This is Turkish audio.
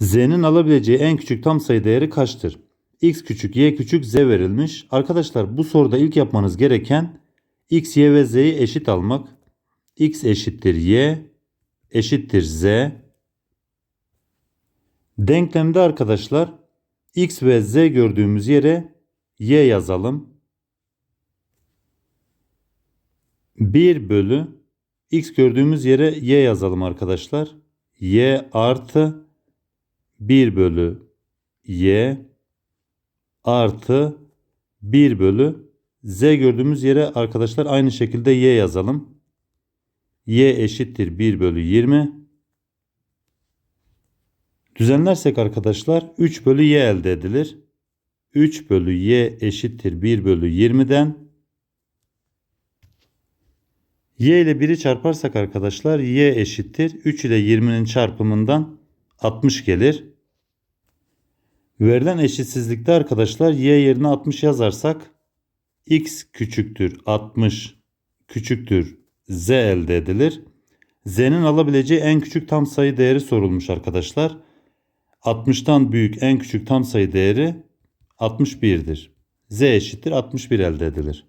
Z'nin alabileceği en küçük tam sayı değeri kaçtır? X küçük, Y küçük, Z verilmiş. Arkadaşlar bu soruda ilk yapmanız gereken X, Y ve Z'yi eşit almak. X eşittir Y eşittir Z. Denklemde arkadaşlar X ve Z gördüğümüz yere Y yazalım. 1 bölü X gördüğümüz yere Y yazalım arkadaşlar. Y artı 1 bölü Y artı 1 bölü Z gördüğümüz yere arkadaşlar aynı şekilde Y yazalım. Y eşittir 1 bölü 20. Düzenlersek arkadaşlar 3 bölü Y elde edilir. 3 bölü Y eşittir 1 bölü 20'den Y ile 1'i çarparsak arkadaşlar Y eşittir 3 ile 20'nin çarpımından 60 gelir. Verilen eşitsizlikte arkadaşlar Y yerine 60 yazarsak X küçüktür 60 küçüktür Z elde edilir. Z'nin alabileceği en küçük tam sayı değeri sorulmuş arkadaşlar. 60'tan büyük en küçük tam sayı değeri 61'dir. Z eşittir 61 elde edilir.